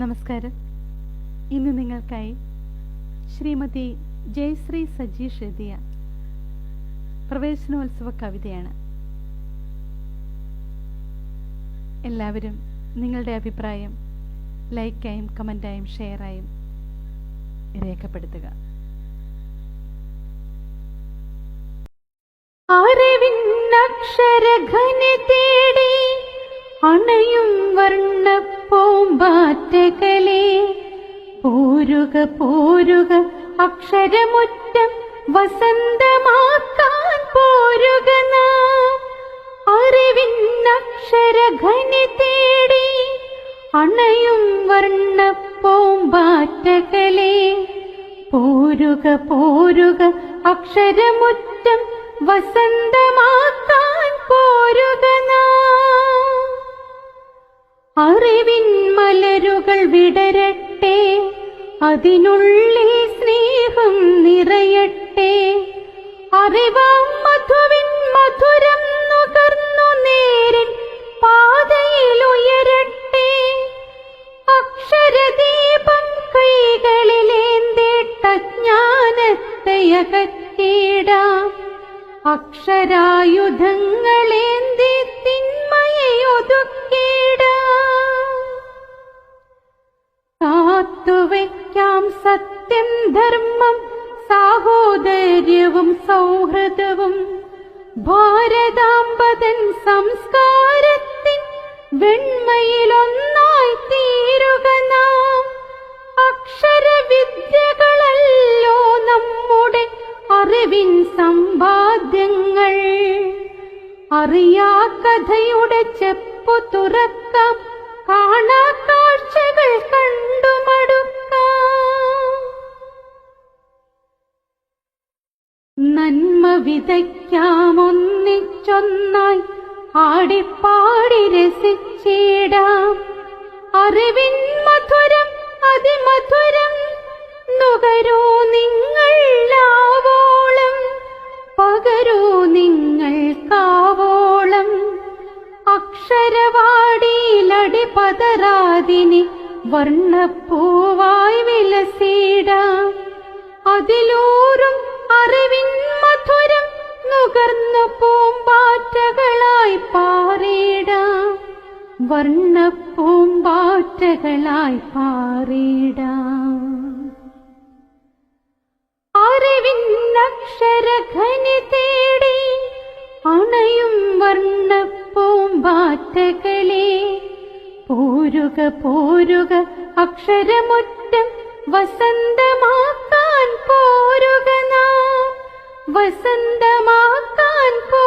നമസ്കാരം. ഇന്ന് നിങ്ങൾക്കായി ശ്രീമതി ജയശ്രീ സജീഷ് എഴുതിയ പ്രവേശനോത്സവ കവിതയാണ്. എല്ലാവരും നിങ്ങളുടെ അഭിപ്രായം ലൈക്കായും കമന്റായും ഷെയറായും രേഖപ്പെടുത്തുക. അറിവിന്നക്ഷരഘനി തേടി അണയും വർണ പൂമ്പാറ്റകളെ പോരുക പോരുക അക്ഷരമുറ്റം വസന്തമാക്കാൻ പോരുക നാം. അക്ഷരഘനി തേടി അണയും വർണ പൂമ്പാറ്റകളെ പോരുക പോരുക അക്ഷരമുറ്റം വസന്തമാക്കാൻ പോരുക നാം. അറിവിൻ മലരുകൾ വിടരട്ടെ അതിനുള്ളിൽ സ്നേഹം നിറയട്ടെ. അറിവാം മധുവിൻ മധുരം നുകർന്നു നേരിൻ പാതയിൽ ഉയരട്ടെ. അക്ഷരദീപം കൈകളിലേന്തിട്ട ജ്ഞാനത്തെ അകറ്റിടാം അക്ഷരായുധങ്ങളേന്തി കാത്തുവയ്ക്കാം സത്യം ധർമ്മം സാഹോദര്യവും സൗഹൃദവും. ഭാരതാമ്പതൻ സംസ്കാരത്തിൻ വെണ്മയിലൊന്നായി തീരുക നാം. അക്ഷരവിദ്യകളല്ലോ നമ്മുടെ അറിവിൻ സമ്പാദ്യങ്ങൾ. അറിയാ കഥയുടെ ചെപ്പു തുറക്കാം കാണാ കാഴ്ചകൾ നന്മ വിതയ്ക്കാമൊന്നിച്ചൊന്നായി ആടിപ്പാടി രസിച്ചിടാം. അറിവിൻ മധുരം അതിമധുരം നുകരൂ നിങ്ങൾ ആവോളം പകരൂ നിങ്ങൾ കാവോളം അക്ഷരവാടിയിലടി പതരാതിനി വർണപ്പൂവായി വിലസിടാം. അതിലൂറും അറിവിൻ വർണപ്പൂമ്പാറ്റകളായി പാറിടാം. അറിവിന്നക്ഷരഘനി തേടി അണയും വർണപ്പൂമ്പാറ്റകളെ പോരുക പോരുക അക്ഷരമുറ്റം വസന്തമാക്കാൻ പോരുക നാം. വസന്തമാക്കാൻ പോ